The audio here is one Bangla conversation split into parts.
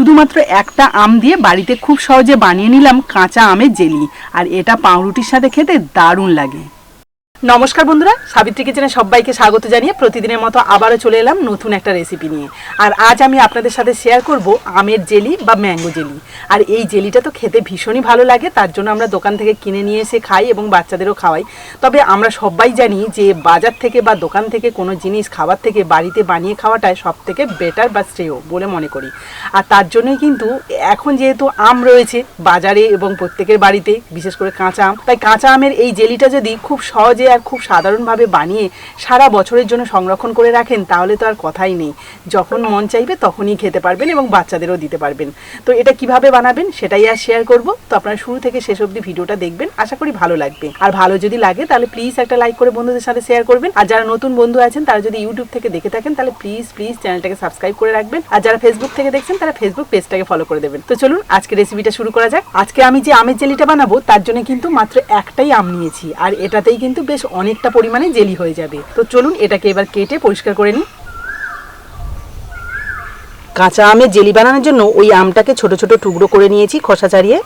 শুধুমাত্র একটা আম দিয়ে বাড়িতে খুব সহজে বানিয়ে নিলাম কাঁচা আমের জেলি। আর এটা পাউরুটির সাথে খেতে দারুণ লাগে। নমস্কার বন্ধুরা, সাবিত্রী কিচেনে সবাইকে স্বাগত জানিয়ে প্রতিদিনের মতো আবারও চলে এলাম নতুন একটা রেসিপি নিয়ে। আর আজ আমি আপনাদের সাথে শেয়ার করব আমের জেলি বা ম্যাঙ্গো জেলি। আর এই জেলিটা তো খেতে ভীষণই ভালো লাগে, তার জন্য আমরা দোকান থেকে কিনে নিয়ে এসে খাই এবং বাচ্চাদেরও খাওয়াই। তবে আমরা সবাই জানি যে বাজার থেকে বা দোকান থেকে কোনো জিনিস খাবার থেকে বাড়িতে বানিয়ে খাওয়াটাই সব থেকে বেটার বা শ্রেয় বলে মনে করি। আর তার জন্যই কিন্তু এখন যেহেতু আম রয়েছে বাজারে এবং প্রত্যেকের বাড়িতে, বিশেষ করে কাঁচা আম, তাই কাঁচা আমের এই জেলিটা যদি খুব সহজে আর খুব সাধারণভাবে বানিয়ে সারা বছরের জন্য সংরক্ষণ করে রাখেন, তাহলে তো আর কথাই নেই। যখন মন চাইবে তখনই খেতে পারবেন এবং বাচ্চাদেরও দিতে পারবেন। তো এটা কীভাবে বানাবেন সেটাই আর শেয়ার করব। তো আপনারা শুরু থেকে শেষ অবধি ভিডিওটা দেখবেন, আশা করি ভালো লাগবে। আর ভালো যদি লাগে তাহলে প্লিজ একটা লাইক করে বন্ধুদের সাথে শেয়ার করবেন। আর যারা নতুন বন্ধু আছেন, তারা যদি ইউটিউব থেকে দেখে থাকেন, তাহলে প্লিজ প্লিজ চ্যানেলটাকে সাবস্ক্রাইব করে রাখবেন। আর যারা ফেসবুক থেকে দেখছেন, তারা ফেসবুক পেজটাকে ফলো করে দেবেন। তো চলুন আজকে রেসিপিটা শুরু করা যাক। আজকে আমি যে আমের জেলিটা বানাবো, তার জন্য কিন্তু মাত্র একটাই আম নিয়েছি। আর এটাতেই কিন্তু বেশ অনেকটা পরিমাণে জেলি হয়ে যাবে। তো চলুন এটাকে এবার কেটে পরিষ্কার করে নিই। কাঁচা আমের জেলি বানানোর জন্য ওই আমটাকে ছোট ছোট টুকরো করে নিয়েছি খসা চাড়িয়ে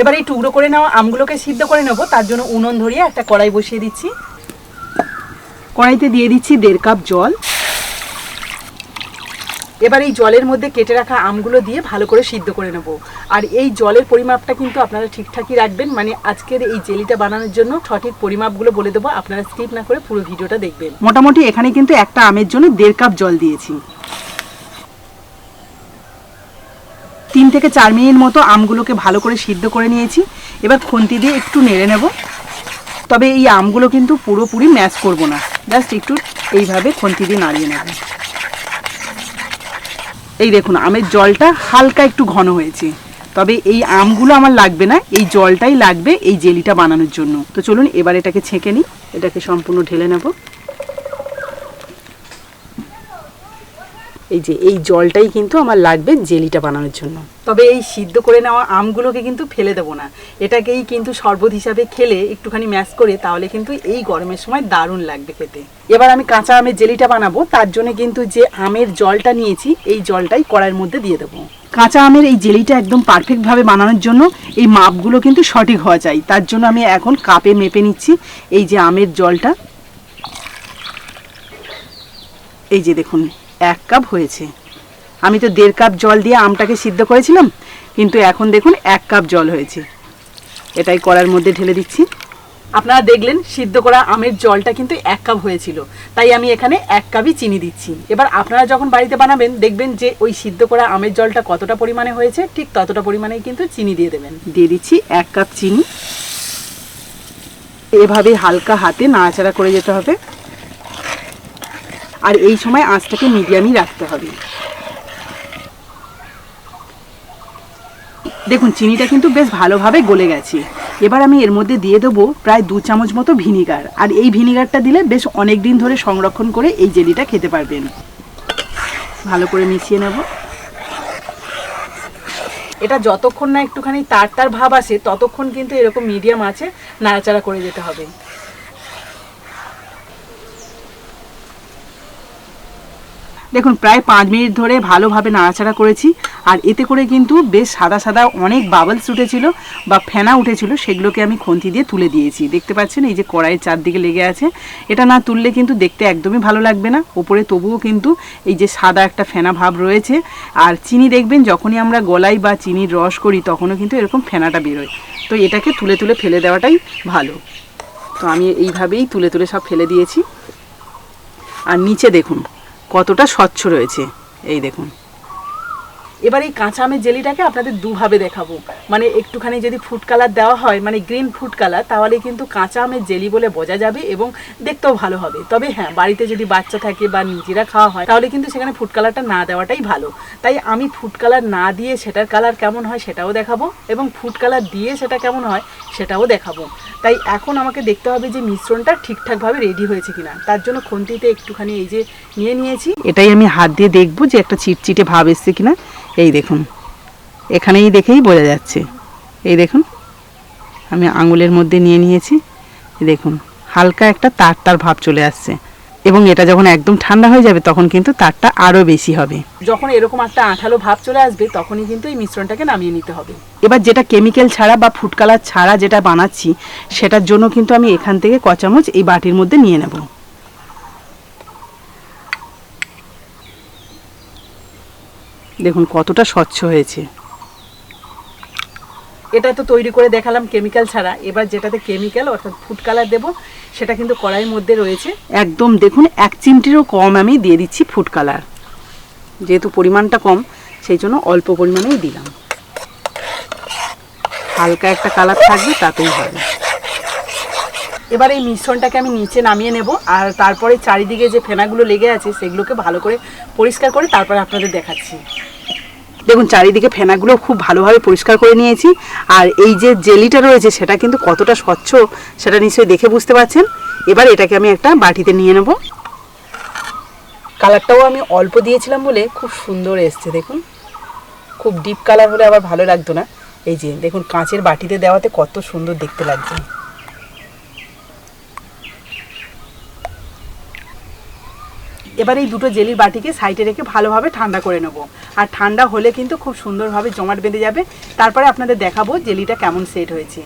এবার এই টুকরো করে নেওয়া আমগুলোকে সিদ্ধ করে নেব, তার জন্য উনুন ধরিয়ে একটা কড়াই বসিয়ে দিচ্ছি। কড়াইতে দিয়ে দিচ্ছি দেড় কাপ জল। এবার এই জলের মধ্যে কেটে রাখা আমগুলো দিয়ে ভালো করে সিদ্ধ করে নেব। আর এই জলের পরিমাপটা কিন্তু আপনারা ঠিকঠাকই রাখবেন। মানে আজকের এই জেলিটা বানানোর জন্য সঠিক পরিমাপগুলো বলে দেবো। আপনারা স্কিপ না করে পুরো ভিডিওটা দেখবেন। মোটামুটি এখানে কিন্তু একটা আমের জন্য দেড় কাপ জল দিয়েছি। তিন থেকে চার মিনিট মতো আমগুলোকে ভালো করে সিদ্ধ করে নিয়েছি। এবার খুন্তি দিয়ে একটু নেড়ে নেব। তবে এই আমগুলো কিন্তু পুরোপুরি ম্যাশ করব না। জাস্ট একটু এইভাবে খুন্তি দিয়ে নাড়িয়ে নেব। এই দেখুন, আমের জলটা হালকা একটু ঘন হয়েছে। তবে এই আমগুলো আমার লাগবে না, এই জলটাই লাগবে এই জেলিটা বানানোর জন্য। তো চলুন, এবার এটাকে ছেঁকে নিই, এটাকে সম্পূর্ণ ঢেলে নেব। এই যে, এই জলটাই কিন্তু আমার লাগবে জেলিটা বানানোর জন্য। তবে এই সিদ্ধ করে নেওয়া আমগুলোকে কিন্তু ফেলে দেবো না। এটাকেই কিন্তু শরবত হিসাবে খেলে একটুখানি ম্যাশ করে তাহলে কিন্তু এই গরমের সময় দারুণ লাগবে খেতে। এবার আমি কাঁচা আমের জেলিটা বানাবো, তার জন্য কিন্তু যে আমের জলটা নিয়েছি, এই জলটাই কড়াইয়ের মধ্যে দিয়ে দেবো। কাঁচা আমের এই জেলিটা একদম পারফেক্টভাবে বানানোর জন্য এই মাপগুলো কিন্তু সঠিক হওয়া চাই। তার জন্য আমি এখন কাপে মেপে নিচ্ছি এই যে আমের জলটা। এই যে দেখুন এক কাপ হয়েছে। আমি তো দেড় কাপ জল দিয়ে আমটাকে সিদ্ধ করেছিলাম, কিন্তু এখন দেখুন এক কাপ জল হয়েছে। এটাই কড়ার মধ্যে ঢেলে দিচ্ছি। আপনারা দেখলেন, সিদ্ধ করা আমের জলটা কিন্তু এক কাপ হয়েছিল। তাই আমি এখানে এক কাপই চিনি দিচ্ছি। এবার আপনারা যখন বাড়িতে বানাবেন, দেখবেন যে ওই সিদ্ধ করা আমের জলটা কতটা পরিমাণে হয়েছে, ঠিক ততটা পরিমাণেই কিন্তু চিনি দিয়ে দেবেন। দিয়ে দিচ্ছি এক কাপ চিনি। এভাবে হালকা হাতে নাড়াচাড়া করে যেতে হবে। আর এই সময় আঁচটাকে মিডিয়ামই রাখতে হবে। দেখুন, চিনিটা কিন্তু বেশ ভালোভাবে গলে গেছে। এবার আমি এর মধ্যে দিয়ে দেবো প্রায় দু চামচ মতো ভিনিগার। আর এই ভিনিগারটা দিলে বেশ অনেক দিন ধরে সংরক্ষণ করে এই জেলিটা খেতে পারবেন। ভালো করে মিশিয়ে নেব। এটা যতক্ষণ না একটুখানি তার তার ভাব আসে, ততক্ষণ কিন্তু এরকম মিডিয়াম আছে নাড়াচাড়া করে যেতে হবে। দেখুন, প্রায় পাঁচ মিনিট ধরে ভালোভাবে নাড়াচাড়া করেছি, আর এতে করে কিন্তু বেশ সাদা সাদা অনেক বাবলস উঠেছিল বা ফেনা উঠেছিল, সেগুলোকে আমি খন্তি দিয়ে তুলে দিয়েছি। দেখতে পাচ্ছেন, এই যে কড়াইয়ের চারদিকে লেগে আছে। এটা না তুললে কিন্তু দেখতে একদমই ভালো লাগবে না। ওপরে তবুও কিন্তু এই যে সাদা একটা ফেনা ভাব রয়েছে। আর চিনি দেখবেন, যখনই আমরা গলাই বা চিনির রস করি, তখনও কিন্তু এরকম ফেনাটা বেরোয়। তো এটাকে তুলে তুলে ফেলে দেওয়াটাই ভালো। তো আমি এইভাবেই তুলে তুলে সব ফেলে দিয়েছি। আর নিচে দেখুন কতটা স্বচ্ছ রয়েছে। এই দেখুন। এবার এই কাঁচা আমের জেলিটাকে আপনাদের দুভাবে দেখাবো। মানে একটুখানি যদি ফুড কালার দেওয়া হয় মানে গ্রিন ফুড কালার তাহলে কিন্তু কাঁচা আমের জেলি বলে বোঝা যাবে এবং দেখতেও ভালো হবে। তবে হ্যাঁ বাড়িতে যদি বাচ্চা থাকে বা নিজেরা খাওয়া হয়, তাহলে কিন্তু সেখানে ফুড কালারটা না দেওয়াটাই ভালো। তাই আমি ফুড কালার না দিয়ে সেটার কালার কেমন হয় সেটাও দেখাবো এবং ফুড কালার দিয়ে সেটা কেমন হয় সেটাও দেখাবো। তাই এখন আমাকে দেখতে হবে যে মিশ্রণটা ঠিকঠাকভাবে রেডি হয়েছে কিনা। তার জন্য খুন্তিতে একটুখানি এই যে নিয়ে নিয়েছি। এটাই আমি হাত দিয়ে দেখব যে একটা চিটচিটে ভাব এসছে কিনা। এই দেখুন এখানেই দেখেই বোঝা যাচ্ছে। এই দেখুন আমি আঙুলের মধ্যে নিয়ে নিয়েছি। দেখুন হালকা একটা তার তার ভাব চলে আসছে। এবং এটা যখন একদম ঠান্ডা হয়ে যাবে তখন কিন্তু তারটা আরও বেশি হবে। যখন এরকম একটা আঠালো ভাব চলে আসবে তখনই কিন্তু এই মিশ্রণটাকে নামিয়ে নিতে হবে। এবার যেটা কেমিক্যাল ছাড়া বা ফুড কালার ছাড়া যেটা বানাচ্ছি সেটার জন্য কিন্তু আমি এখান থেকে ক চামচ এই বাটির মধ্যে নিয়ে নেব। দেখুন, কতটা স্বচ্ছ হয়েছে। এটা তো তৈরি করে দেখালাম কেমিক্যাল ছাড়া। এবার যেটাতে কেমিক্যাল অর্থাৎ ফুড কালার দেবো, সেটা কিন্তু কড়াইয়ের মধ্যে রয়েছে। একদম, দেখুন, এক চিমটিরও কম আমি দিয়ে দিচ্ছি ফুড কালার যেহেতু পরিমাণটা কম, সেই জন্য অল্প পরিমাণেই দিলাম। হালকা একটা কালার থাকবে, তাতেই হবে। এবার এই মিশ্রণটাকে আমি নিচে নামিয়ে নেব, আর তারপরে চারিদিকে যে ফেনাগুলো লেগে আছে, সেগুলোকে ভালো করে পরিষ্কার করে তারপরে আপনাদের দেখাচ্ছি। দেখুন, চারিদিকে ফেনাগুলো খুব ভালোভাবে পরিষ্কার করে নিয়েছি। আর এই যে জেলিটা রয়েছে, সেটা কিন্তু কতটা স্বচ্ছ, সেটা নিশ্চয়ই দেখে বুঝতে পারছেন। এবার এটাকে আমি একটা বাটিতে নিয়ে নেব। কালারটাও আমি অল্প দিয়েছিলাম বলে খুব সুন্দর এসছে, দেখুন। খুব ডিপ কালার হলে আবার ভালো লাগতো না। এই যে, দেখুন, কাঁচের বাটিতে দেওয়াতে কত সুন্দর দেখতে লাগছে। এবার এই দুটো জেলির বাটিকে সাইডে রেখে ভালোভাবে ঠান্ডা করে নেব। আর ঠান্ডা হলে কিন্তু খুব সুন্দরভাবে জমাট বেঁধে যাবে। তারপরে আপনাদের দেখাবো জেলিটা কেমন সেট হয়েছে।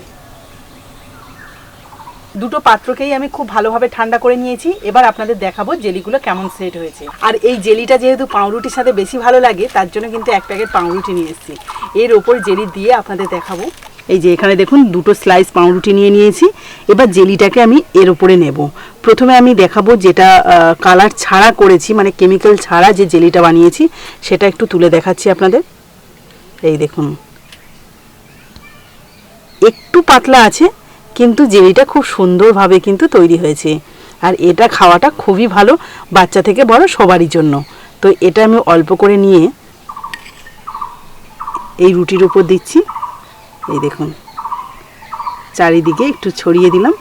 দুটো পাত্রকেই আমি খুব ভালোভাবে ঠান্ডা করে নিয়েছি। এবার আপনাদের দেখাবো জেলিগুলো কেমন সেট হয়েছে। আর এই জেলিটা যেহেতু পাউরুটির সাথে বেশি ভালো লাগে, তার জন্য কিন্তু এক প্যাকেট পাউরুটি নিয়ে এসেছি। এর ওপর জেলি দিয়ে আপনাদের দেখাবো। এই যে এখানে দেখুন দুটো স্লাইস পাউরুটি নিয়ে নিয়েছি। এবার জেলিটাকে আমি এর উপরে নেব। প্রথমে আমি দেখাবো যেটা কালার ছাড়া করেছি মানে কেমিক্যাল ছাড়া যে জেলিটা বানিয়েছি, সেটা একটু তুলে দেখাচ্ছি আপনাদের। এই দেখুন। একটু পাতলা আছে, কিন্তু জেলিটা খুব সুন্দরভাবে কিন্তু তৈরি হয়েছে। আর এটা খাওয়াটা খুবই ভালো, বাচ্চা থেকে বড় সবারই জন্য। তো এটা আমি অল্প করে নিয়ে এই রুটির উপর দিচ্ছি। এই দেখুন, চারিদিকে একটু ছড়িয়ে দিলাম।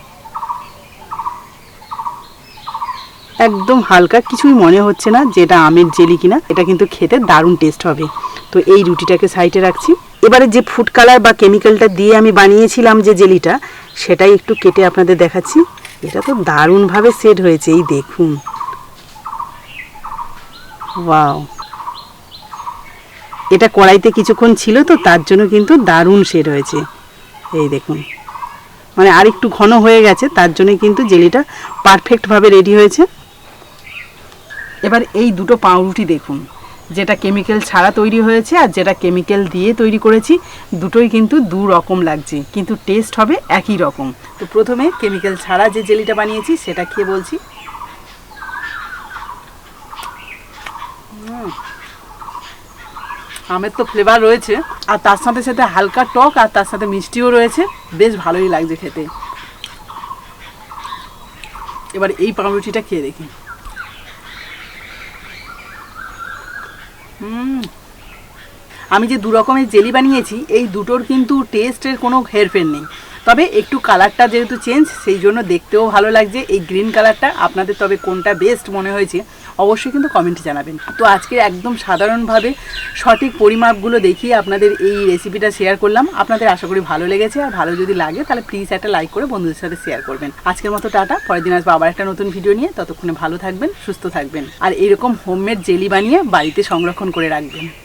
একদম হালকা, কিছুই মনে হচ্ছে না যে এটা আমের জেলি কিনা, এটা কিন্তু খেতে দারুণ টেস্ট হবে। তো এই রুটিটাকে সাইডে রাখছি। এবারে যে ফুড কালার বা কেমিক্যালটা দিয়ে আমি বানিয়েছিলাম যে জেলিটা, সেটাই একটু কেটে আপনাদের দেখাচ্ছি। এটা তো দারুণভাবে সেট হয়েছে, এই দেখুন। ওয়াও এটা কড়াইতে কিছুক্ষণ ছিল তো, তার জন্য কিন্তু দারুণ সেট হয়েছে এই দেখুন। মানে আর একটু ঘন হয়ে গেছে, তার জন্য কিন্তু জেলিটা পারফেক্টভাবে রেডি হয়েছে। এবার এই দুটো পাউরুটি দেখুন, যেটা কেমিক্যাল ছাড়া তৈরি হয়েছে আর যেটা কেমিক্যাল দিয়ে তৈরি করেছি, দুটোই কিন্তু দু রকম লাগছে, কিন্তু টেস্ট হবে একই রকম। তো প্রথমে কেমিক্যাল ছাড়া যে জেলিটা বানিয়েছি, সেটা খেয়ে বলছি। আমের তো ফ্লেভার রয়েছে, আর তার সাথে সাথে হালকা টক আর তার সাথে মিষ্টিও রয়েছে। বেশ ভালোই লাগছে খেতে। এবার এই পাউরুটিটা খেয়ে দেখি। আমি যে দু রকমের জেলি বানিয়েছি, এই দুটোর কিন্তু টেস্টের কোনো হেরফের নেই। তবে একটু কালারটা যেহেতু চেঞ্জ সেই জন্য দেখতেও ভালো লাগছে। এই গ্রিন কালারটা আপনাদের তবে কোনটা বেস্ট মনে হয়েছে অবশ্যই কিন্তু কমেন্টে জানাবেন। তো আজকে একদম সাধারণভাবে সঠিক পরিমাপগুলো দেখিয়ে আপনাদের এই রেসিপিটা শেয়ার করলাম। আপনাদের আশা করি ভালো লেগেছে। আর ভালো যদি লাগে, তাহলে প্লিজ একটা লাইক করে বন্ধুদের সাথে শেয়ার করবেন। আজকের মতো টাটা। পরের দিন আসব আবার একটা নতুন ভিডিও নিয়ে। ততক্ষণে ভালো থাকবেন, সুস্থ থাকবেন। আর এরকম হোমমেড জেলি বানিয়ে বাড়িতে সংরক্ষণ করে রাখবেন।